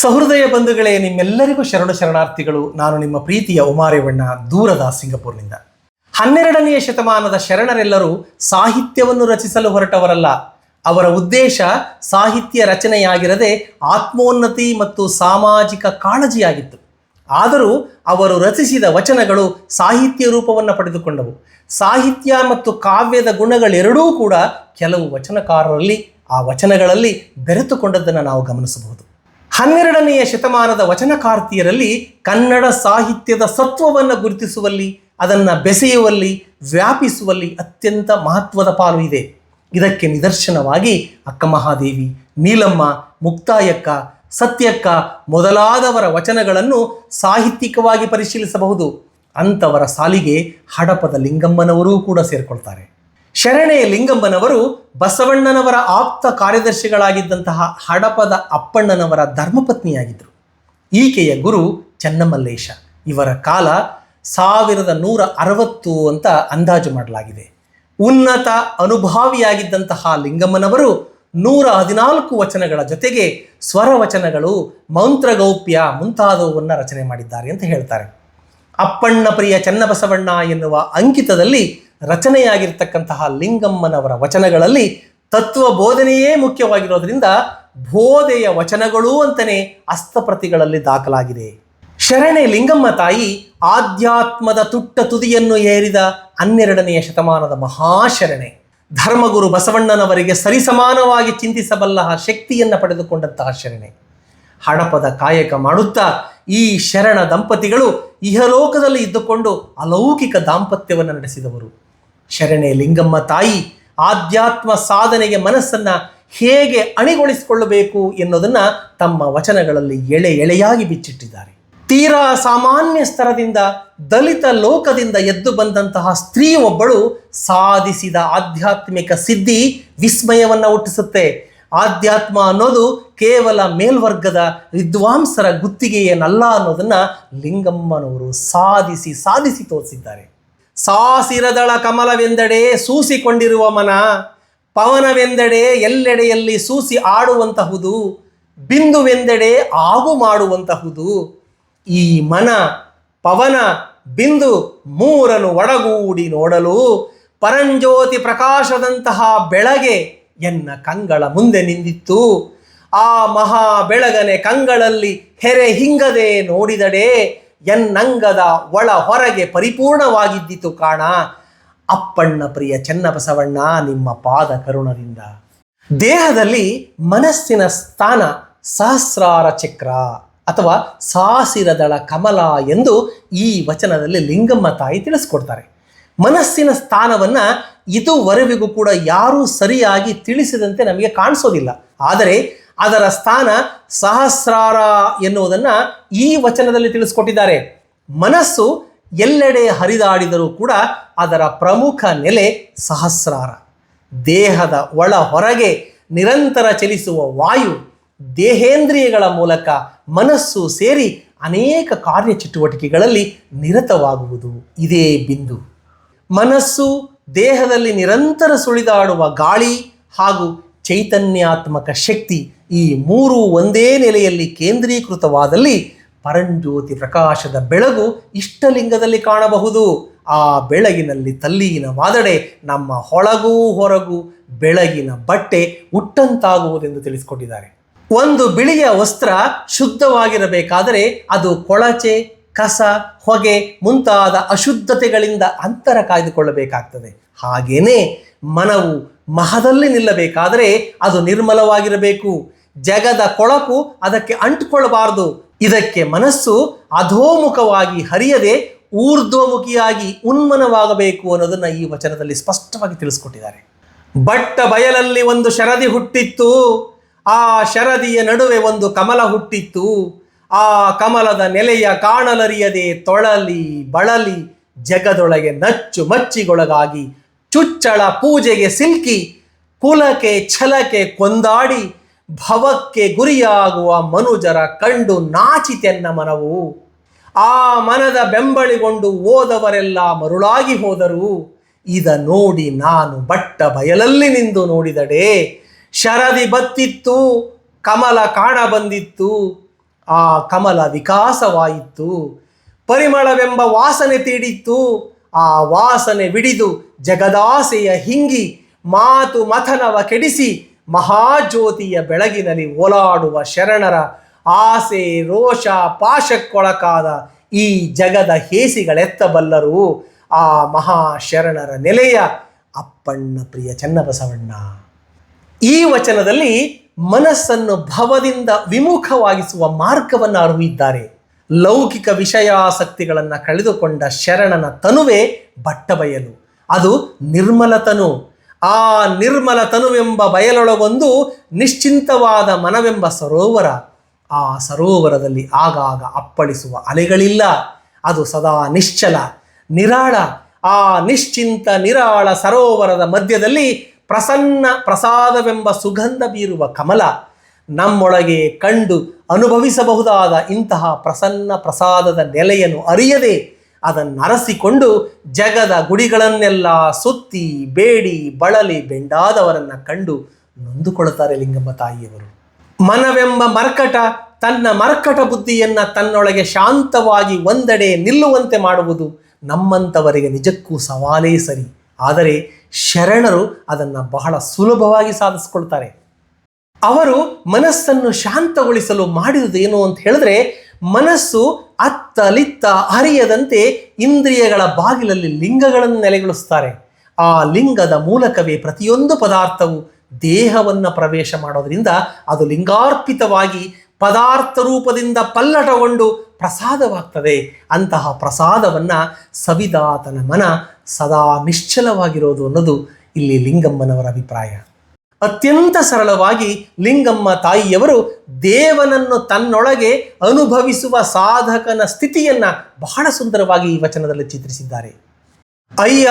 ಸಹೃದಯ ಬಂಧುಗಳೇ, ನಿಮ್ಮೆಲ್ಲರಿಗೂ ಶರಣ ಶರಣಾರ್ಥಿಗಳು, ನಾನು ನಿಮ್ಮ ಪ್ರೀತಿಯ ಉಮಾರೇವಣ್ಣ ದೂರದ ಸಿಂಗಪುರ್ನಿಂದ. ಹನ್ನೆರಡನೆಯ ಶತಮಾನದ ಶರಣರೆಲ್ಲರೂ ಸಾಹಿತ್ಯವನ್ನು ರಚಿಸಲು ಹೊರಟವರಲ್ಲ. ಅವರ ಉದ್ದೇಶ ಸಾಹಿತ್ಯ ರಚನೆಯಾಗಿರದೆ ಆತ್ಮೋನ್ನತಿ ಮತ್ತು ಸಾಮಾಜಿಕ ಕಾಳಜಿಯಾಗಿತ್ತು. ಆದರೂ ಅವರು ರಚಿಸಿದ ವಚನಗಳು ಸಾಹಿತ್ಯ ರೂಪವನ್ನು ಪಡೆದುಕೊಂಡವು. ಸಾಹಿತ್ಯ ಮತ್ತು ಕಾವ್ಯದ ಗುಣಗಳೆರಡೂ ಕೂಡ ಕೆಲವು ವಚನಕಾರರಲ್ಲಿ, ಆ ವಚನಗಳಲ್ಲಿ ಬೆರೆತುಕೊಂಡದ್ದನ್ನು ನಾವು ಗಮನಿಸಬಹುದು. ಹನ್ನೆರಡನೆಯ ಶತಮಾನದ ವಚನಕಾರ್ತಿಯರಲ್ಲಿ ಕನ್ನಡ ಸಾಹಿತ್ಯದ ಸತ್ವವನ್ನು ಗುರುತಿಸುವಲ್ಲಿ, ಅದನ್ನು ಬೆಸೆಯುವಲ್ಲಿ, ವ್ಯಾಪಿಸುವಲ್ಲಿ ಅತ್ಯಂತ ಮಹತ್ವದ ಪಾಲು ಇದೆ. ಇದಕ್ಕೆ ನಿದರ್ಶನವಾಗಿ ಅಕ್ಕ ಮಹಾದೇವಿ, ನೀಲಮ್ಮ, ಮುಕ್ತಾಯಕ್ಕ, ಸತ್ಯಕ್ಕ ಮೊದಲಾದವರ ವಚನಗಳನ್ನು ಸಾಹಿತ್ಯಿಕವಾಗಿ ಪರಿಶೀಲಿಸಬಹುದು. ಅಂಥವರ ಸಾಲಿಗೆ ಹಡಪದ ಲಿಂಗಮ್ಮನವರೂ ಕೂಡ ಸೇರಿಕೊಳ್ತಾರೆ. ಶರಣೆ ಲಿಂಗಮ್ಮನವರು ಬಸವಣ್ಣನವರ ಆಪ್ತ ಕಾರ್ಯದರ್ಶಿಗಳಾಗಿದ್ದಂತಹ ಹಡಪದ ಅಪ್ಪಣ್ಣನವರ ಧರ್ಮಪತ್ನಿಯಾಗಿದ್ದರು. ಈಕೆಯ ಗುರು ಚನ್ನಮಲ್ಲೇಶ. ಇವರ ಕಾಲ ಸಾವಿರದ ನೂರ ಅರವತ್ತು ಅಂತ ಅಂದಾಜು ಮಾಡಲಾಗಿದೆ. ಉನ್ನತ ಅನುಭಾವಿಯಾಗಿದ್ದಂತಹ ಲಿಂಗಮ್ಮನವರು ನೂರ ಹದಿನಾಲ್ಕು ವಚನಗಳ ಜೊತೆಗೆ ಸ್ವರ ವಚನಗಳು ಮಂತ್ರಗೌಪ್ಯ ಮುಂತಾದವನ್ನು ರಚನೆ ಮಾಡಿದ್ದಾರೆ ಅಂತ ಹೇಳ್ತಾರೆ. ಅಪ್ಪಣ್ಣ ಪ್ರಿಯ ಚನ್ನಬಸವಣ್ಣ ಎನ್ನುವ ಅಂಕಿತದಲ್ಲಿ ರಚನೆಯಾಗಿರ್ತಕ್ಕಂತಹ ಲಿಂಗಮ್ಮನವರ ವಚನಗಳಲ್ಲಿ ತತ್ವ ಬೋಧನೆಯೇ ಮುಖ್ಯವಾಗಿರೋದ್ರಿಂದ ಬೋಧೆಯ ವಚನಗಳೂ ಅಂತಲೇ ಹಸ್ತಪ್ರತಿಗಳಲ್ಲಿ ದಾಖಲಾಗಿದೆ. ಶರಣೆ ಲಿಂಗಮ್ಮ ತಾಯಿ ಆಧ್ಯಾತ್ಮದ ತುಟ್ಟ ತುದಿಯನ್ನು ಏರಿದ ಹನ್ನೆರಡನೆಯ ಶತಮಾನದ ಮಹಾಶರಣೆ. ಧರ್ಮಗುರು ಬಸವಣ್ಣನವರಿಗೆ ಸರಿಸಮಾನವಾಗಿ ಚಿಂತಿಸಬಲ್ಲ ಶಕ್ತಿಯನ್ನು ಪಡೆದುಕೊಂಡಂತಹ ಶರಣೆ. ಹಣಪದ ಕಾಯಕ ಮಾಡುತ್ತಾ ಈ ಶರಣ ದಂಪತಿಗಳು ಇಹಲೋಕದಲ್ಲಿ ಇದ್ದುಕೊಂಡು ಅಲೌಕಿಕ ದಾಂಪತ್ಯವನ್ನು ನಡೆಸಿದವರು. ಶರಣೆ ಲಿಂಗಮ್ಮ ತಾಯಿ ಆಧ್ಯಾತ್ಮ ಸಾಧನೆಗೆ ಮನಸ್ಸನ್ನ ಹೇಗೆ ಅಣಿಗೊಳಿಸಿಕೊಳ್ಳಬೇಕು ಎನ್ನುವುದನ್ನ ತಮ್ಮ ವಚನಗಳಲ್ಲಿ ಎಳೆ ಎಳೆಯಾಗಿ ಬಿಚ್ಚಿಟ್ಟಿದ್ದಾರೆ. ತೀರಾ ಸಾಮಾನ್ಯ ಸ್ತರದಿಂದ ದಲಿತ ಲೋಕದಿಂದ ಎದ್ದು ಬಂದಂತಹ ಸ್ತ್ರೀ ಒಬ್ಬಳು ಸಾಧಿಸಿದ ಆಧ್ಯಾತ್ಮಿಕ ಸಿದ್ಧಿ ವಿಸ್ಮಯವನ್ನು ಹುಟ್ಟಿಸುತ್ತೆ. ಆಧ್ಯಾತ್ಮ ಅನ್ನೋದು ಕೇವಲ ಮೇಲ್ವರ್ಗದ ವಿದ್ವಾಂಸರ ಗುತ್ತಿಗೆಯೇನಲ್ಲ ಅನ್ನೋದನ್ನ ಲಿಂಗಮ್ಮನವರು ಸಾಧಿಸಿ ಸಾಧಿಸಿ ತೋರಿಸಿದ್ದಾರೆ. ಸಾಸಿರದಳ ಕಮಲವೆಂದೆಡೆ ಸೂಸಿಕೊಂಡಿರುವ ಮನ ಪವನವೆಂದೆಡೆ ಎಲ್ಲೆಡೆಯಲ್ಲಿ ಸೂಸಿ ಆಡುವಂತಹುದು, ಬಿಂದುವೆಂದೆಡೆ ಆಗು ಮಾಡುವಂತಹುದು. ಈ ಮನ, ಪವನ, ಬಿಂದು ಮೂರನ್ನು ಒಡಗೂಡಿ ನೋಡಲು ಪರಂಜ್ಯೋತಿ ಪ್ರಕಾಶದಂತಹ ಬೆಳಗೆ ಎನ್ನ ಕಂಗಳ ಮುಂದೆ ನಿಂದಿತ್ತು. ಆ ಮಹಾ ಬೆಳಗನೆ ಕಂಗಳಲ್ಲಿ ಹೆರೆ ಹಿಂಗದೆ ನೋಡಿದಡೆ ಎನ್ನಂಗದ ಒಳ ಹೊರಗೆ ಪರಿಪೂರ್ಣವಾಗಿದ್ದಿತು ಕಾಣ. ಅಪ್ಪಣ್ಣ ಪ್ರಿಯ ಚೆನ್ನಬಸವಣ್ಣ, ನಿಮ್ಮ ಪಾದ ಕರುಣದಿಂದ. ದೇಹದಲ್ಲಿ ಮನಸ್ಸಿನ ಸ್ಥಾನ ಸಹಸ್ರಾರ ಚಕ್ರ ಅಥವಾ ಸಾಸಿರದಳ ಕಮಲ ಎಂದು ಈ ವಚನದಲ್ಲಿ ಲಿಂಗಮ್ಮ ತಾಯಿ ತಿಳಿಸ್ಕೊಡ್ತಾರೆ. ಮನಸ್ಸಿನ ಸ್ಥಾನವನ್ನು ಇದುವರೆವಿಗೂ ಕೂಡ ಯಾರೂ ಸರಿಯಾಗಿ ತಿಳಿಸಿದಂತೆ ನಮಗೆ ಕಾಣಿಸೋದಿಲ್ಲ. ಆದರೆ ಅದರ ಸ್ಥಾನ ಸಹಸ್ರಾರ ಎನ್ನುವುದನ್ನು ಈ ವಚನದಲ್ಲಿ ತಿಳಿಸ್ಕೊಟ್ಟಿದ್ದಾರೆ. ಮನಸ್ಸು ಎಲ್ಲೆಡೆ ಹರಿದಾಡಿದರೂ ಕೂಡ ಅದರ ಪ್ರಮುಖ ನೆಲೆ ಸಹಸ್ರಾರ. ದೇಹದ ಒಳ ಹೊರಗೆ ನಿರಂತರ ಚಲಿಸುವ ವಾಯು ದೇಹೇಂದ್ರಿಯಗಳ ಮೂಲಕ ಮನಸ್ಸು ಸೇರಿ ಅನೇಕ ಕಾರ್ಯಚಟುವಟಿಕೆಗಳಲ್ಲಿ ನಿರತವಾಗುವುದು. ಇದೇ ಬಿಂದು. ಮನಸ್ಸು ದೇಹದಲ್ಲಿ ನಿರಂತರ ಸುಳಿದಾಡುವ ಗಾಳಿ ಹಾಗೂ ಚೈತನ್ಯಾತ್ಮಕ ಶಕ್ತಿ ಈ ಮೂರು ಒಂದೇ ನೆಲೆಯಲ್ಲಿ ಕೇಂದ್ರೀಕೃತವಾದಲ್ಲಿ ಪರಂಜ್ಯೋತಿ ಪ್ರಕಾಶದ ಬೆಳಗು ಇಷ್ಟಲಿಂಗದಲ್ಲಿ ಕಾಣಬಹುದು. ಆ ಬೆಳಗಿನಲ್ಲಿ ತಲ್ಲೀನವಾದಡೆ ನಮ್ಮ ಹೊಳಗೂ ಹೊರಗೂ ಬೆಳಗಿನ ಬಟ್ಟೆ ಉಟ್ಟಂತಾಗುವುದೆಂದು ತಿಳಿಸಿಕೊಟ್ಟಿದ್ದಾರೆ. ಒಂದು ಬಿಳಿಯ ವಸ್ತ್ರ ಶುದ್ಧವಾಗಿರಬೇಕಾದರೆ ಅದು ಕೊಳಚೆ, ಕಸ, ಹೊಗೆ ಮುಂತಾದ ಅಶುದ್ಧತೆಗಳಿಂದ ಅಂತರ ಕಾಯ್ದುಕೊಳ್ಳಬೇಕಾಗ್ತದೆ. ಹಾಗೇನೆ ಮನವು ಮಹದಲ್ಲಿ ನಿಲ್ಲಬೇಕಾದರೆ ಅದು ನಿರ್ಮಲವಾಗಿರಬೇಕು. ಜಗದ ಕೊಳಕು ಅದಕ್ಕೆ ಅಂಟಿಕೊಳ್ಳಬಾರದು. ಇದಕ್ಕೆ ಮನಸ್ಸು ಅಧೋಮುಖವಾಗಿ ಹರಿಯದೆ ಊರ್ಧ್ವಮುಖಿಯಾಗಿ ಉನ್ಮನವಾಗಬೇಕು ಅನ್ನೋದನ್ನು ಈ ವಚನದಲ್ಲಿ ಸ್ಪಷ್ಟವಾಗಿ ತಿಳಿಸ್ಕೊಟ್ಟಿದ್ದಾರೆ. ಬಟ್ಟ ಬಯಲಲ್ಲಿ ಒಂದು ಶರದಿ ಹುಟ್ಟಿತ್ತು. ಆ ಶರದಿಯ ನಡುವೆ ಒಂದು ಕಮಲ ಹುಟ್ಟಿತ್ತು. ಆ ಕಮಲದ ನೆಲೆಯ ಕಾಣಲರಿಯದೆ ತೊಳಲಿ, ಬಳಲಿ, ಜಗದೊಳಗೆ ನಚ್ಚು ಮಚ್ಚಿಗೊಳಗಾಗಿ ಚುಚ್ಚಳ ಪೂಜೆಗೆ ಸಿಲ್ಕಿ, ಕುಲಕ್ಕೆ ಛಲಕ್ಕೆ ಕೊಂದಾಡಿ, ಭವಕ್ಕೆ ಗುರಿಯಾಗುವ ಮನುಜರ ಕಂಡು ನಾಚಿತೆನ್ನ ಮನವು. ಆ ಮನದ ಬೆಂಬಳಿಗೊಂಡು ಓದವರೆಲ್ಲ ಮರುಳಾಗಿ ಹೋದರು. ಇದ ನೋಡಿ ನಾನು ಬಟ್ಟ ಬಯಲಲ್ಲಿ ನಿಂದು ನೋಡಿದಡೆ. ಶರದಿ ಬತ್ತಿತ್ತು, ಕಮಲ ಕಾಣ ಬಂದಿತ್ತು. ಆ ಕಮಲ ವಿಕಾಸವಾಯಿತು. ಪರಿಮಳವೆಂಬ ವಾಸನೆ ತೀಡಿತ್ತು. ಆ ವಾಸನೆ ಬಿಡಿದು ಜಗದಾಸೆಯ ಹಿಂಗಿ ಮಾತು ಮಥನವ ಕೆಡಿಸಿ ಮಹಾಜ್ಯೋತಿಯ ಬೆಳಗಿನಲ್ಲಿ ಓಲಾಡುವ ಶರಣರ ಆಸೆ ರೋಷ ಪಾಶಕ್ಕೊಳಕಾದ ಈ ಜಗದ ಹೇಸಿಗಳೆತ್ತಬಲ್ಲರು ಆ ಮಹಾಶರಣರ ನೆಲೆಯ ಅಪ್ಪಣ್ಣ ಪ್ರಿಯ ಚನ್ನಬಸವಣ್ಣ. ಈ ವಚನದಲ್ಲಿ ಮನಸ್ಸನ್ನು ಭವದಿಂದ ವಿಮುಖವಾಗಿಸುವ ಮಾರ್ಗವನ್ನು ಅರಿವಿದ್ದಾರೆ ಲೌಕಿಕ ವಿಷಯಾಸಕ್ತಿಗಳನ್ನು ಕಳೆದುಕೊಂಡ ಶರಣನ ತನುವೆ ಬಟ್ಟಬಯಲು. ಅದು ನಿರ್ಮಲತನು. ಆ ನಿರ್ಮಲ ತನುವೆಂಬ ಬಯಲೊಳಗೊಂದು ನಿಶ್ಚಿಂತವಾದ ಮನವೆಂಬ ಸರೋವರ ಆ ಸರೋವರದಲ್ಲಿ ಆಗಾಗ ಅಪ್ಪಳಿಸುವ ಅಲೆಗಳಿಲ್ಲ. ಅದು ಸದಾ ನಿಶ್ಚಲ, ನಿರಾಳ. ಆ ನಿಶ್ಚಿಂತ, ನಿರಾಳ ಸರೋವರದ ಮಧ್ಯದಲ್ಲಿ ಪ್ರಸನ್ನ ಪ್ರಸಾದವೆಂಬ ಸುಗಂಧ ಬೀರುವ ಕಮಲ ನಮ್ಮೊಳಗೆ ಕಂಡು ಅನುಭವಿಸಬಹುದಾದ ಇಂತಹ ಪ್ರಸನ್ನ ಪ್ರಸಾದದ ನೆಲೆಯನ್ನು ಅರಿಯದೆ ಅದನ್ನರಸಿಕೊಂಡು ಜಗದ ಗುಡಿಗಳನ್ನೆಲ್ಲ ಸುತ್ತಿ, ಬೇಡಿ, ಬಳಲಿ, ಬೆಂಡಾದವರನ್ನು ಕಂಡು ನೊಂದುಕೊಳ್ಳುತ್ತಾರೆ ಲಿಂಗಮ್ಮ ತಾಯಿಯವರು. ಮನವೆಂಬ ಮರ್ಕಟ, ತನ್ನ ಮರ್ಕಟ ಬುದ್ಧಿಯನ್ನು ತನ್ನೊಳಗೆ ಶಾಂತವಾಗಿ ಒಂದೆಡೆ ನಿಲ್ಲುವಂತೆ ಮಾಡುವುದು ನಮ್ಮಂಥವರಿಗೆ ನಿಜಕ್ಕೂ ಸವಾಲೇ ಸರಿ. ಆದರೆ ಶರಣರು ಅದನ್ನು ಬಹಳ ಸುಲಭವಾಗಿ ಸಾಧಿಸ್ಕೊಳ್ತಾರೆ. ಅವರು ಮನಸ್ಸನ್ನು ಶಾಂತಗೊಳಿಸಲು ಮಾಡಿದುದೇನು ಅಂತ ಹೇಳಿದ್ರೆ, ಮನಸ್ಸು ಅತ್ತಲಿತ್ತ ಅರಿಯದಂತೆ ಇಂದ್ರಿಯಗಳ ಬಾಗಿಲಲ್ಲಿ ಲಿಂಗಗಳನ್ನು ನೆಲೆಗೊಳಿಸ್ತಾರೆ. ಆ ಲಿಂಗದ ಮೂಲಕವೇ ಪ್ರತಿಯೊಂದು ಪದಾರ್ಥವು ದೇಹವನ್ನು ಪ್ರವೇಶ ಮಾಡೋದರಿಂದ ಅದು ಲಿಂಗಾರ್ಪಿತವಾಗಿ ಪದಾರ್ಥ ರೂಪದಿಂದ ಪಲ್ಲಟಗೊಂಡು ಪ್ರಸಾದವಾಗ್ತದೆ. ಅಂತಹ ಪ್ರಸಾದವನ್ನು ಸವಿದಾತನ ಮನ ಸದಾ ನಿಶ್ಚಲವಾಗಿರೋದು ಅನ್ನೋದು ಇಲ್ಲಿ ಲಿಂಗಮ್ಮನವರ ಅಭಿಪ್ರಾಯ. ಅತ್ಯಂತ ಸರಳವಾಗಿ ಲಿಂಗಮ್ಮ ತಾಯಿಯವರು ದೇವನನ್ನು ತನ್ನೊಳಗೆ ಅನುಭವಿಸುವ ಸಾಧಕನ ಸ್ಥಿತಿಯನ್ನ ಬಹಳ ಸುಂದರವಾಗಿ ಈ ವಚನದಲ್ಲಿ ಚಿತ್ರಿಸಿದ್ದಾರೆ. ಅಯ್ಯ,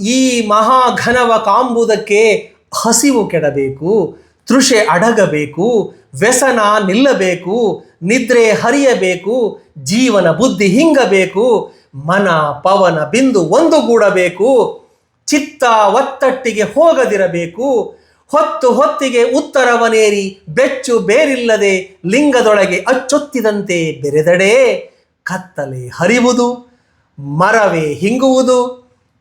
ಈ ಮಹಾಘನವ ಕಾಂಬುದಕ್ಕೆ ಹಸಿವು ಕೆಡಬೇಕು, ತೃಷೆ ಅಡಗಬೇಕು, ವ್ಯಸನ ನಿಲ್ಲಬೇಕು, ನಿದ್ರೆ ಹರಿಯಬೇಕು, ಜೀವನ ಬುದ್ಧಿ ಹಿಂಗಬೇಕು, ಮನ ಪವನ ಬಿಂದು ಒಂದುಗೂಡಬೇಕು ಚಿತ್ತ ಒತ್ತಟ್ಟಿಗೆ ಹೋಗದಿರಬೇಕು ಹೊತ್ತು ಹೊತ್ತಿಗೆ ಉತ್ತರವನೇರಿ ಬೆಚ್ಚು ಬೇರಿಲ್ಲದೆ ಲಿಂಗದೊಳಗೆ ಅಚ್ಚೊತ್ತಿದಂತೆ ಬೆರೆದಡೆ ಕತ್ತಲೆ ಹರಿವುದು, ಮರವೇ ಹಿಂಗುವುದು,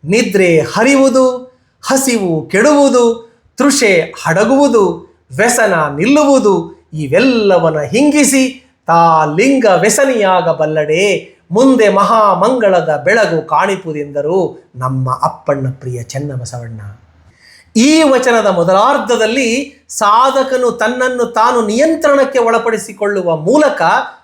ನಿದ್ರೆ ಹರಿವುದು, ಹಸಿವು ಕೆಡುವುದು, ತೃಷೆ ಹಡಗುವುದು, ವ್ಯಸನ ನಿಲ್ಲುವುದು ಇವೆಲ್ಲವನ ಹಿಂಗಿಸಿ ತಾ ಲಿಂಗ ವ್ಯಸನಿಯಾಗಬಲ್ಲಡೆ. ಮುಂದೆ ಮಹಾಮಂಗಳದ ಬೆಳಗು ಕಾಣಿಪುದೆಂದರು ನಮ್ಮ ಅಪ್ಪಣ್ಣ ಪ್ರಿಯ ಚೆನ್ನಬಸವಣ್ಣ. ಈ ವಚನದ ಮೊದಲಾರ್ಧದಲ್ಲಿ ಸಾಧಕನು ತನ್ನನ್ನು ತಾನು ನಿಯಂತ್ರಣಕ್ಕೆ ಒಳಪಡಿಸಿಕೊಳ್ಳುವ ಮೂಲಕ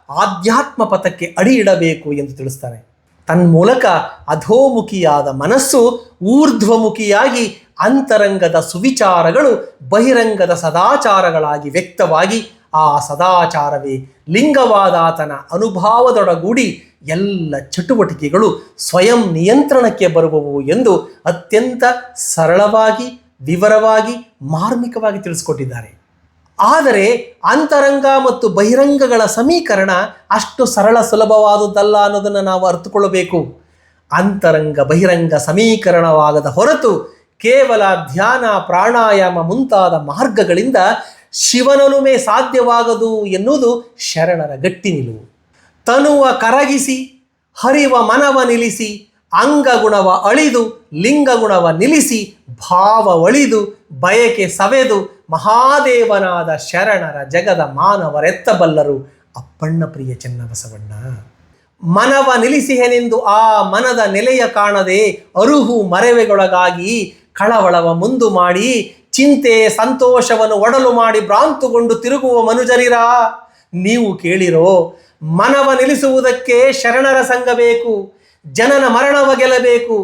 ಆಧ್ಯಾತ್ಮ ಪಥಕ್ಕೆ ಅಡಿ ಇಡಬೇಕು ಎಂದು ತಿಳಿಸ್ತಾನೆ. ತನ್ಮೂಲಕ ಅಧೋಮುಖಿಯಾದ ಮನಸ್ಸು ಊರ್ಧ್ವಮುಖಿಯಾಗಿ ಅಂತರಂಗದ ಸುವಿಚಾರಗಳು ಬಹಿರಂಗದ ಸದಾಚಾರಗಳಾಗಿ ವ್ಯಕ್ತವಾಗಿ ಆ ಸದಾಚಾರವೇ ಲಿಂಗವಾದಾತನ ಅನುಭಾವದೊಡಗೂಡಿ ಎಲ್ಲ ಚಟುವಟಿಕೆಗಳು ಸ್ವಯಂ ನಿಯಂತ್ರಣಕ್ಕೆ ಬರುವವು ಎಂದು ಅತ್ಯಂತ ಸರಳವಾಗಿ ವಿವರವಾಗಿ, ಮಾರ್ಮಿಕವಾಗಿ ತಿಳಿಸ್ಕೊಟ್ಟಿದ್ದಾರೆ. ಆದರೆ ಅಂತರಂಗ ಮತ್ತು ಬಹಿರಂಗಗಳ ಸಮೀಕರಣ ಅಷ್ಟು ಸರಳ ಸುಲಭವಾದುದಲ್ಲ ಅನ್ನೋದನ್ನು ನಾವು ಅರ್ಥಕೊಳ್ಳಬೇಕು ಅಂತರಂಗ, ಬಹಿರಂಗ ಸಮೀಕರಣವಾಗದ ಹೊರತು ಕೇವಲ ಧ್ಯಾನ, ಪ್ರಾಣಾಯಾಮ ಮುಂತಾದ ಮಾರ್ಗಗಳಿಂದ ಶಿವನನುಮೆ ಸಾಧ್ಯವಾಗದು ಎನ್ನುವುದು ಶರಣರ ಗಟ್ಟಿ ನಿಲುವು. ತನುವ ಕರಗಿಸಿ, ಹರಿವ ಮನವ ನಿಲ್ಲಿಸಿ, ಅಂಗಗುಣವ ಅಳಿದು ಲಿಂಗಗುಣವ ನಿಲ್ಲಿಸಿ ಭಾವ ಒಳಿದು ಬಯಕೆ ಸವೆದು ಮಹಾದೇವನಾದ ಶರಣರ ಜಗದ ಮಾನವರೆತ್ತಬಲ್ಲರು. ಅಪ್ಪಣ್ಣ ಪ್ರಿಯ ಚೆನ್ನಬಸವಣ್ಣ, ಮನವ ನಿಲ್ಲಿಸಿಹೆನೆಂದು ಆ ಮನದ ನೆಲೆಯ ಕಾಣದೆ ಅರುಹು ಮರೆವೆಗೊಳಗಾಗಿ ಕಳವಳವ ಮುಂದು ಮಾಡಿ ಚಿಂತೆ ಸಂತೋಷವನ್ನು ಒಡಲು ಮಾಡಿ ಭ್ರಾಂತುಗೊಂಡು ತಿರುಗುವ ಮನುಜರಿರ. ನೀವು ಕೇಳಿರೋ ಮನವ ನಿಲ್ಲಿಸುವುದಕ್ಕೆ ಶರಣರ ಸಂಘ ಬೇಕು, ಜನನ ಮರಣವ ಗೆಲ್ಲಬೇಕು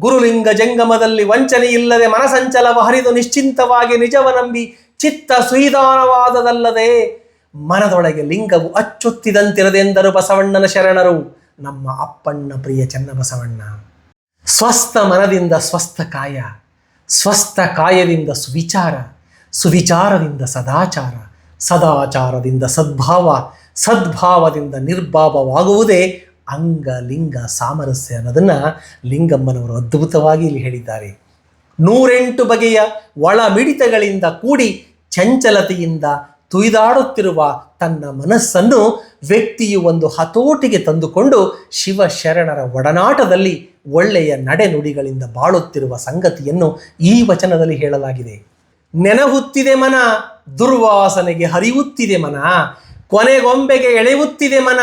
ಗುರುಲಿಂಗ ಜಂಗಮದಲ್ಲಿ ವಂಚನೆ ಇಲ್ಲದೆ ಮನಸಂಚಲವ ಹರಿದು ನಿಶ್ಚಿಂತವಾಗಿ ನಿಜವ ನಂಬಿ ಚಿತ್ತ ಸುಯಿದಾನವಾದದಲ್ಲದೆ ಮನದೊಳಗೆ ಲಿಂಗವು ಅಚ್ಚುತ್ತಿದಂತಿರದೆಂದರು ಬಸವಣ್ಣನ ಶರಣರು. ನಮ್ಮ ಅಪ್ಪಣ್ಣ ಪ್ರಿಯ ಚನ್ನಬಸವಣ್ಣ, ಸ್ವಸ್ಥ ಮನದಿಂದ ಸ್ವಸ್ಥ ಕಾಯ, ಸ್ವಸ್ಥ ಕಾಯದಿಂದ ಸುವಿಚಾರ, ಸುವಿಚಾರದಿಂದ ಸದಾಚಾರ, ಸದಾಚಾರದಿಂದ ಸದ್ಭಾವ, ಸದ್ಭಾವದಿಂದ ನಿರ್ಭಾವವಾಗುವುದೇ ಅಂಗ ಲಿಂಗ ಸಾಮರಸ್ಯ ಅನ್ನೋದನ್ನು ಲಿಂಗಮ್ಮನವರು ಅದ್ಭುತವಾಗಿ ಇಲ್ಲಿ ಹೇಳಿದ್ದಾರೆ. ನೂರೆಂಟು ಬಗೆಯ ಒಳ ಮಿಡಿತಗಳಿಂದ ಕೂಡಿ ಚಂಚಲತೆಯಿಂದ ತುಯ್ದಾಡುತ್ತಿರುವ ತನ್ನ ಮನಸ್ಸನ್ನು ವ್ಯಕ್ತಿಯು ಒಂದು ಹತೋಟಿಗೆ ತಂದುಕೊಂಡು ಶಿವಶರಣರ ಒಡನಾಟದಲ್ಲಿ ಒಳ್ಳೆಯ ನಡೆನುಡಿಗಳಿಂದ ಬಾಳುತ್ತಿರುವ ಸಂಗತಿಯನ್ನು ಈ ವಚನದಲ್ಲಿ ಹೇಳಲಾಗಿದೆ. ನೆನಹುತ್ತಿದೆ ಮನ, ದುರ್ವಾಸನೆಗೆ ಹರಿಯುತ್ತಿದೆ ಮನ, ಕೊನೆಗೊಂಬೆಗೆ ಎಳೆಯುತ್ತಿದೆ ಮನ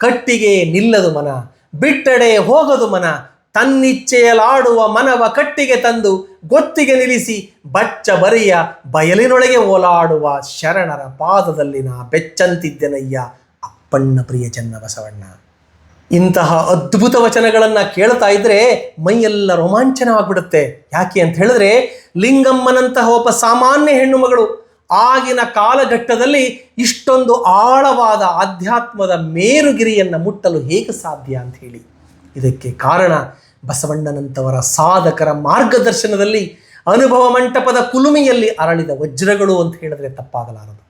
ಕಟ್ಟಿಗೆ ನಿಲ್ಲದು ಮನ, ಬಿಟ್ಟಡೆ ಹೋಗದು ಮನ, ತನ್ನಿಚ್ಛೆಯಲಾಡುವ ಮನವ ಕಟ್ಟಿಗೆ ತಂದು ಗೊತ್ತಿಗೆ ನಿಲ್ಲಿಸಿ ಬಚ್ಚ ಬರಿಯ ಬಯಲಿನೊಳಗೆ ಓಲಾಡುವ ಶರಣರ ಪಾದದಲ್ಲಿನ ಬೆಚ್ಚಂತಿದ್ದೆನಯ್ಯ ಅಪ್ಪಣ್ಣ ಪ್ರಿಯ ಚನ್ನಬಸವಣ್ಣ. ಇಂತಹ ಅದ್ಭುತ ವಚನಗಳನ್ನು ಕೇಳ್ತಾ ಇದ್ರೆ ಮೈಯೆಲ್ಲ ರೋಮಾಂಚನವಾಗ್ಬಿಡುತ್ತೆ. ಯಾಕೆ ಅಂತ ಹೇಳಿದ್ರೆ ಲಿಂಗಮ್ಮನಂತಹ ಒಬ್ಬ ಸಾಮಾನ್ಯ ಹೆಣ್ಣು ಆಗಿನ ಕಾಲಘಟ್ಟದಲ್ಲಿ ಇಷ್ಟೊಂದು ಆಳವಾದ ಆಧ್ಯಾತ್ಮದ ಮೇರುಗಿರಿಯನ್ನು ಮುಟ್ಟಲು ಹೇಗೆ ಸಾಧ್ಯ ಅಂತ ಹೇಳಿ. ಇದಕ್ಕೆ ಕಾರಣ ಬಸವಣ್ಣನಂತವರ ಸಾಧಕರ ಮಾರ್ಗದರ್ಶನದಲ್ಲಿ ಅನುಭವ ಮಂಟಪದ ಕುಲುಮೆಯಲ್ಲಿ ಅರಳಿದ ವಜ್ರಗಳು ಅಂತ ಹೇಳಿದ್ರೆ ತಪ್ಪಾಗಲಾರದು.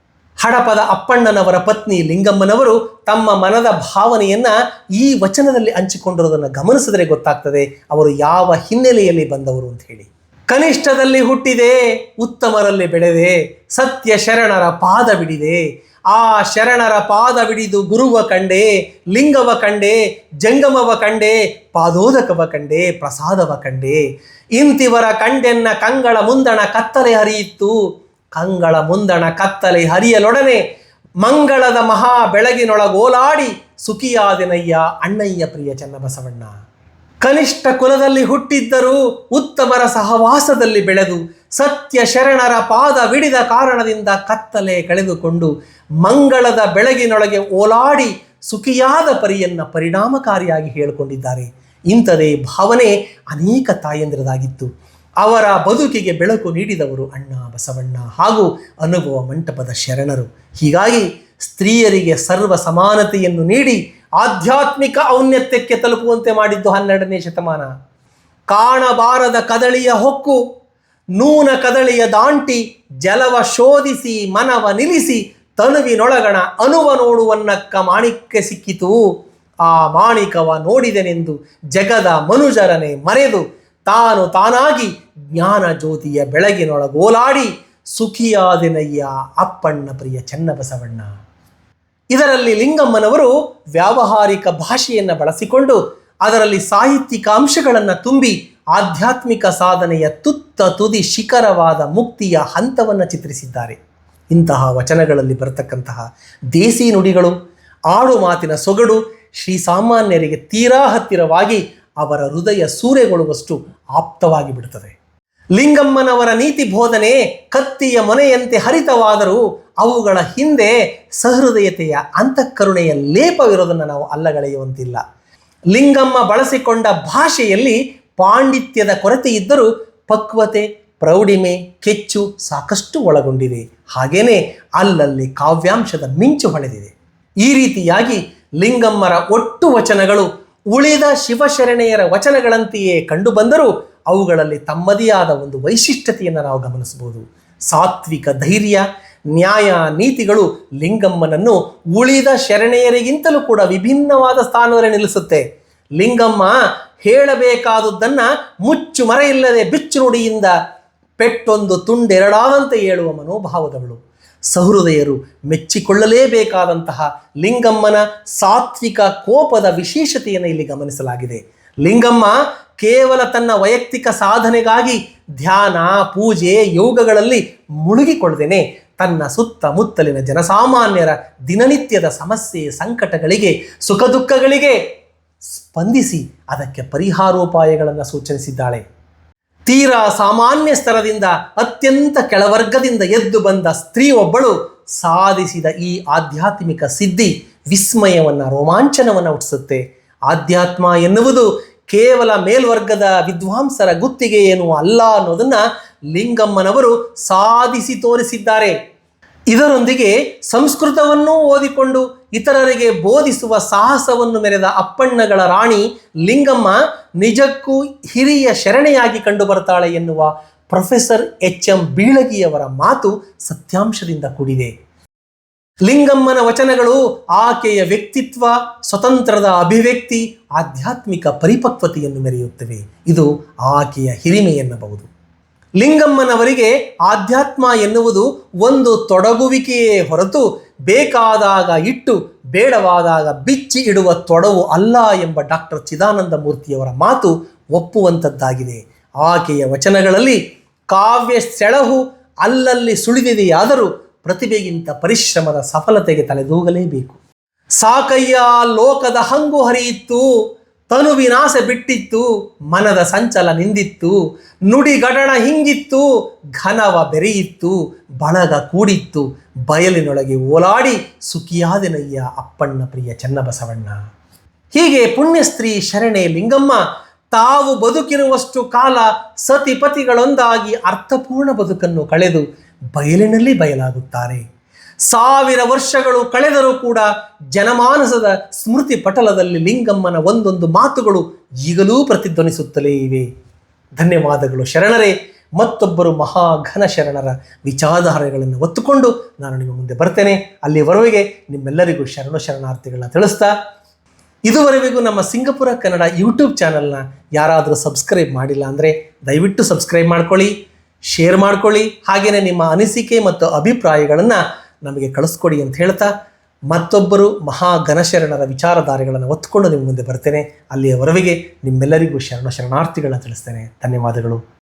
ಹಡಪದ ಅಪ್ಪಣ್ಣನವರ ಪತ್ನಿ ಲಿಂಗಮ್ಮನವರು ತಮ್ಮ ಮನದ ಭಾವನೆಯನ್ನ ಈ ವಚನದಲ್ಲಿ ಹಂಚಿಕೊಂಡಿರೋದನ್ನು ಗಮನಿಸಿದ್ರೆ ಗೊತ್ತಾಗ್ತದೆ, ಅವರು ಯಾವ ಹಿನ್ನೆಲೆಯಲ್ಲಿ ಬಂದವರು ಅಂತ ಹೇಳಿ. ಕನಿಷ್ಠದಲ್ಲಿ ಹುಟ್ಟಿದೆ, ಉತ್ತಮರಲ್ಲಿ ಬೆಳೆದೆ, ಸತ್ಯ ಶರಣರ ಪಾದ ಬಿಡಿದೆ. ಆ ಶರಣರ ಪಾದ ಬಿಡಿದು ಗುರುವ ಕಂಡೆ, ಲಿಂಗವ ಕಂಡೆ, ಜಂಗಮವ ಕಂಡೆ, ಪಾದೋದಕವ ಕಂಡೆ, ಪ್ರಸಾದವ ಕಂಡೆ. ಇಂತಿವರ ಕಂಡೆನ್ನ ಕಂಗಳ ಮುಂದಣ ಕತ್ತಲೆ ಹರಿಯಿತ್ತು. ಕಂಗಳ ಮುಂದಣ ಕತ್ತಲೆ ಹರಿಯಲೊಡನೆ ಮಂಗಳದ ಮಹಾ ಬೆಳಗಿನೊಳಗೋಲಾಡಿ ಸುಖಿಯಾದೆನಯ್ಯ ಅಣ್ಣಯ್ಯ ಪ್ರಿಯ ಚನ್ನಬಸವಣ್ಣ. ಕನಿಷ್ಠ ಕುಲದಲ್ಲಿ ಹುಟ್ಟಿದ್ದರೂ ಉತ್ತಮರ ಸಹವಾಸದಲ್ಲಿ ಬೆಳೆದು ಸತ್ಯ ಶರಣರ ಪಾದ ವಿಡಿದ ಕಾರಣದಿಂದ ಕತ್ತಲೆ ಕಳೆದುಕೊಂಡು ಮಂಗಳದ ಬೆಳಗಿನೊಳಗೆ ಓಲಾಡಿ ಸುಖಿಯಾದ ಪರಿಯನ್ನು ಪರಿಣಾಮಕಾರಿಯಾಗಿ ಹೇಳಿಕೊಂಡಿದ್ದಾರೆ. ಇಂಥದೇ ಭಾವನೆ ಅನೇಕ ತಾಯಂದಿರದಾಗಿತ್ತು. ಅವರ ಬದುಕಿಗೆ ಬೆಳಕು ನೀಡಿದವರು ಅಣ್ಣ ಬಸವಣ್ಣ ಹಾಗೂ ಅನುಭವ ಮಂಟಪದ ಶರಣರು. ಹೀಗಾಗಿ ಸ್ತ್ರೀಯರಿಗೆ ಸರ್ವ ಸಮಾನತೆಯನ್ನು ನೀಡಿ ಆಧ್ಯಾತ್ಮಿಕ ಔನ್ನತ್ಯಕ್ಕೆ ತಲುಪುವಂತೆ ಮಾಡಿದ್ದು ಹನ್ನೆರಡನೇ ಶತಮಾನ. ಕಾಣಬಾರದ ಕದಳಿಯ ಹೊಕ್ಕು, ನೂನ ಕದಳಿಯ ದಾಂಟಿ, ಜಲವ ಶೋಧಿಸಿ, ಮನವ ನಿಲ್ಲಿಸಿ ತನುವಿನೊಳಗಣ ಅನುವ ನೋಡುವನ್ನಕ್ಕ ಮಾಣಿಕ್ಯ ಸಿಕ್ಕಿತು. ಆ ಮಾಣಿಕವ ನೋಡಿದನೆಂದು ಜಗದ ಮನುಜರನೆ ಮರೆದು ತಾನು ತಾನಾಗಿ ಜ್ಞಾನ ಜ್ಯೋತಿಯ ಬೆಳಗಿನೊಳಗೋಲಾಡಿ, ಸುಖಿಯಾದಿನಯ್ಯ ಅಪ್ಪಣ್ಣ ಪ್ರಿಯ ಚನ್ನಬಸವಣ್ಣ. ಇದರಲ್ಲಿ ಲಿಂಗಮ್ಮನವರು ವ್ಯಾವಹಾರಿಕ ಭಾಷೆಯನ್ನು ಬಳಸಿಕೊಂಡು ಅದರಲ್ಲಿ ಸಾಹಿತ್ಯಿಕ ಅಂಶಗಳನ್ನು ತುಂಬಿ ಆಧ್ಯಾತ್ಮಿಕ ಸಾಧನೆಯ ತುತ್ತ ತುದಿ ಶಿಖರವಾದ ಮುಕ್ತಿಯ ಹಂತವನ್ನು ಚಿತ್ರಿಸಿದ್ದಾರೆ. ಇಂತಹ ವಚನಗಳಲ್ಲಿ ಬರತಕ್ಕಂತಹ ದೇಸಿ ನುಡಿಗಳು, ಆಡು ಮಾತಿನ ಸೊಗಡು, ಶ್ರೀ ಸಾಮಾನ್ಯರಿಗೆ ತೀರಾ ಹತ್ತಿರವಾಗಿ ಅವರ ಹೃದಯ ಸೂರೆಗೊಳ್ಳುವಷ್ಟು ಆಪ್ತವಾಗಿ ಬಿಡುತ್ತದೆ. ಲಿಂಗಮ್ಮನವರ ನೀತಿ ಬೋಧನೆ ಕತ್ತಿಯ ಮೊನೆಯಂತೆ ಹರಿತವಾದರೂ ಅವುಗಳ ಹಿಂದೆ ಸಹೃದಯತೆಯ, ಅಂತಃಕರುಣೆಯ ಲೇಪವಿರೋದನ್ನು ನಾವು ಅಲ್ಲಗಳೆಯುವಂತಿಲ್ಲ. ಲಿಂಗಮ್ಮ ಬಳಸಿಕೊಂಡ ಭಾಷೆಯಲ್ಲಿ ಪಾಂಡಿತ್ಯದ ಕೊರತೆ ಇದ್ದರೂ ಪಕ್ವತೆ, ಪ್ರೌಢಿಮೆ, ಕೆಚ್ಚು ಸಾಕಷ್ಟು ಒಳಗೊಂಡಿದೆ. ಹಾಗೇನೇ ಅಲ್ಲಲ್ಲಿ ಕಾವ್ಯಾಂಶದ ಮಿಂಚು ಹೊಳೆದಿದೆ. ಈ ರೀತಿಯಾಗಿ ಲಿಂಗಮ್ಮರ ಒಟ್ಟು ವಚನಗಳು ಉಳಿದ ಶಿವಶರಣೆಯರ ವಚನಗಳಂತೆಯೇ ಕಂಡುಬಂದರೂ ಅವುಗಳಲ್ಲಿ ತಮ್ಮದೇ ಆದ ಒಂದು ವೈಶಿಷ್ಟ್ಯತೆಯನ್ನು ನಾವು ಗಮನಿಸಬಹುದು. ಸಾತ್ವಿಕ ಧೈರ್ಯ ನ್ಯಾಯ ನೀತಿಗಳು ಲಿಂಗಮ್ಮನನ್ನು ಉಳಿದ ಶರಣೆಯರಿಗಿಂತಲೂ ಕೂಡ ವಿಭಿನ್ನವಾದ ಸ್ಥಾನದಲ್ಲಿ ನಿಲ್ಲಿಸುತ್ತೆ. ಲಿಂಗಮ್ಮ ಹೇಳಬೇಕಾದುದನ್ನು ಮುಚ್ಚು ಮರೆಯಿಲ್ಲದೆ ಬಿಚ್ಚು ನುಡಿಯಿಂದ ಪೆಟ್ಟೊಂದು ತುಂಡೆರಡಾದಂತೆ ಹೇಳುವ ಮನೋಭಾವದವಳು. ಸಹೃದಯರು ಮೆಚ್ಚಿಕೊಳ್ಳಲೇಬೇಕಾದಂತಹ ಲಿಂಗಮ್ಮನ ಸಾತ್ವಿಕ ಕೋಪದ ವಿಶೇಷತೆಯನ್ನು ಇಲ್ಲಿ ಗಮನಿಸಲಾಗಿದೆ. ಲಿಂಗಮ್ಮ ಕೇವಲ ತನ್ನ ವೈಯಕ್ತಿಕ ಸಾಧನೆಗಾಗಿ ಧ್ಯಾನ, ಪೂಜೆ, ಯೋಗಗಳಲ್ಲಿ ಮುಳುಗಿಕೊಳ್ಳದೇನೆ. ತನ್ನ ಸುತ್ತಮುತ್ತಲಿನ ಜನಸಾಮಾನ್ಯರ ದಿನನಿತ್ಯದ ಸಮಸ್ಯೆ ಸಂಕಟಗಳಿಗೆ, ಸುಖ ದುಃಖಗಳಿಗೆ ಸ್ಪಂದಿಸಿ ಅದಕ್ಕೆ ಪರಿಹಾರೋಪಾಯಗಳನ್ನು ಸೂಚನಿಸಿದ್ದಾಳೆ. ತೀರಾ ಸಾಮಾನ್ಯ ಸ್ತರದಿಂದ ಅತ್ಯಂತ ಕೆಳವರ್ಗದಿಂದ ಎದ್ದು ಬಂದ ಸ್ತ್ರೀ ಒಬ್ಬಳು ಸಾಧಿಸಿದ ಈ ಆಧ್ಯಾತ್ಮಿಕ ಸಿದ್ಧಿ ವಿಸ್ಮಯವನ್ನು ರೋಮಾಂಚನವನ್ನು ಹುಟ್ಟಿಸುತ್ತೆ. ಆಧ್ಯಾತ್ಮ ಎನ್ನುವುದು ಕೇವಲ ಮೇಲ್ವರ್ಗದ ವಿದ್ವಾಂಸರ ಗುತ್ತಿಗೆ ಏನು ಅಲ್ಲ ಅನ್ನೋದನ್ನ ಲಿಂಗಮ್ಮನವರು ಸಾಧಿಸಿ ತೋರಿಸಿದ್ದಾರೆ. ಇದರೊಂದಿಗೆ ಸಂಸ್ಕೃತವನ್ನೂ ಓದಿಕೊಂಡು ಇತರರಿಗೆ ಬೋಧಿಸುವ ಸಾಹಸವನ್ನು ಮೆರೆದ ಅಪ್ಪಣ್ಣಗಳ ರಾಣಿ ಲಿಂಗಮ್ಮ ನಿಜಕ್ಕೂ ಹಿರಿಯ ಶರಣೆಯಾಗಿ ಕಂಡುಬರ್ತಾಳೆ ಎನ್ನುವ ಪ್ರೊಫೆಸರ್ ಎಚ್ ಎಂ ಬೀಳಗಿಯವರ ಮಾತು ಸತ್ಯಾಂಶದಿಂದ ಕೂಡಿದೆ. ಲಿಂಗಮ್ಮನ ವಚನಗಳು ಆಕೆಯ ವ್ಯಕ್ತಿತ್ವ, ಸ್ವತಂತ್ರದ ಅಭಿವ್ಯಕ್ತಿ, ಆಧ್ಯಾತ್ಮಿಕ ಪರಿಪಕ್ವತೆಯನ್ನು ಮೆರೆಯುತ್ತವೆ. ಇದು ಆಕೆಯ ಹಿರಿಮೆ ಎನ್ನಬಹುದು. ಲಿಂಗಮ್ಮನವರಿಗೆ ಆಧ್ಯಾತ್ಮ ಎನ್ನುವುದು ಒಂದು ತೊಡಗುವಿಕೆಯೇ ಹೊರತು ಬೇಕಾದಾಗ ಇಟ್ಟು, ಬೇಡವಾದಾಗ ಬಿಚ್ಚಿ ಇಡುವ ತೊಡವು ಅಲ್ಲ ಎಂಬ ಡಾಕ್ಟರ್ ಚಿದಾನಂದ ಮೂರ್ತಿಯವರ ಮಾತು ಒಪ್ಪುವಂಥದ್ದಾಗಿದೆ. ಆಕೆಯ ವಚನಗಳಲ್ಲಿ ಕಾವ್ಯ ಸೆಳಹು ಅಲ್ಲಲ್ಲಿ ಸುಳಿದಿದೆಯಾದರೂ ಪ್ರತಿಭೆಗಿಂತ ಪರಿಶ್ರಮದ ಸಫಲತೆಗೆ ತಲೆದೂಗಲೇಬೇಕು. ಸಾಕಯ್ಯ, ಲೋಕದ ಹಂಗು ಹರಿಯಿತ್ತು, ತನು ವಿನಾಶ ಬಿಟ್ಟಿತ್ತು, ಮನದ ಸಂಚಲ ನಿಂದಿತ್ತು ನುಡಿಗಡಣ ಹಿಂಗಿತ್ತು, ಘನವ ಬೆರೆಯಿತ್ತು, ಬಳಗ ಕೂಡಿತ್ತು, ಬಯಲಿನೊಳಗೆ ಓಲಾಡಿ ಸುಖಿಯಾದನಯ್ಯ ಅಪ್ಪಣ್ಣ ಪ್ರಿಯ ಚನ್ನಬಸವಣ್ಣ. ಹೀಗೆ ಪುಣ್ಯಸ್ತ್ರೀ ಶರಣೆ ಲಿಂಗಮ್ಮ, ತಾವು ಬದುಕಿರುವಷ್ಟು ಕಾಲ ಸತಿಪತಿಗಳೊಂದಾಗಿ ಅರ್ಥಪೂರ್ಣ ಬದುಕನ್ನು ಕಳೆದು ಬಯಲಿನಲ್ಲಿ ಬಯಲಾಗುತ್ತಾರೆ. ಸಾವಿರ ವರ್ಷಗಳು ಕಳೆದರೂ ಕೂಡ ಜನಮಾನಸದ ಸ್ಮೃತಿ ಪಟಲದಲ್ಲಿ ಲಿಂಗಮ್ಮನ ಒಂದೊಂದು ಮಾತುಗಳು ಈಗಲೂ ಪ್ರತಿಧ್ವನಿಸುತ್ತಲೇ ಇವೆ. ಧನ್ಯವಾದಗಳು ಶರಣರೇ. ಮತ್ತೊಬ್ಬರು ಮಹಾಘನ ಶರಣರ ವಿಚಾರಧಾರೆಗಳನ್ನು ಒತ್ತುಕೊಂಡು ನಾನು ನಿಮ್ಮ ಮುಂದೆ ಬರ್ತೇನೆ. ಅಲ್ಲಿವರೆಗೆ ನಿಮ್ಮೆಲ್ಲರಿಗೂ ಶರಣ ಶರಣಾರ್ಥಿಗಳನ್ನ ತಿಳಿಸ್ತಾ, ಇದುವರೆಗೂ ನಮ್ಮ ಸಿಂಗಪುರ ಕನ್ನಡ ಯೂಟ್ಯೂಬ್ ಚಾನಲ್ನ ಯಾರಾದರೂ ಸಬ್ಸ್ಕ್ರೈಬ್ ಮಾಡಿಲ್ಲ ಅಂದರೆ ದಯವಿಟ್ಟು ಸಬ್ಸ್ಕ್ರೈಬ್ ಮಾಡ್ಕೊಳ್ಳಿ. ಶೇರ್ ಮಾಡ್ಕೊಳ್ಳಿ. ಹಾಗೆಯೇ ನಿಮ್ಮ ಅನಿಸಿಕೆ ಮತ್ತು ಅಭಿಪ್ರಾಯಗಳನ್ನು ನಮಗೆ ಕಳಿಸ್ಕೊಡಿ ಅಂತ ಹೇಳ್ತಾ, ಮತ್ತೊಬ್ಬರು ಮಹಾ ಘನಶರಣರ ವಿಚಾರಧಾರೆಗಳನ್ನು ಒತ್ತುಕೊಂಡು ನಿಮ್ಮ ಮುಂದೆ ಬರ್ತೇನೆ. ಅಲ್ಲಿಯವರೆಗೆ ನಿಮ್ಮೆಲ್ಲರಿಗೂ ಶರಣ ಶರಣಾರ್ಥಿಗಳನ್ನ ತಿಳಿಸ್ತೇನೆ. ಧನ್ಯವಾದಗಳು.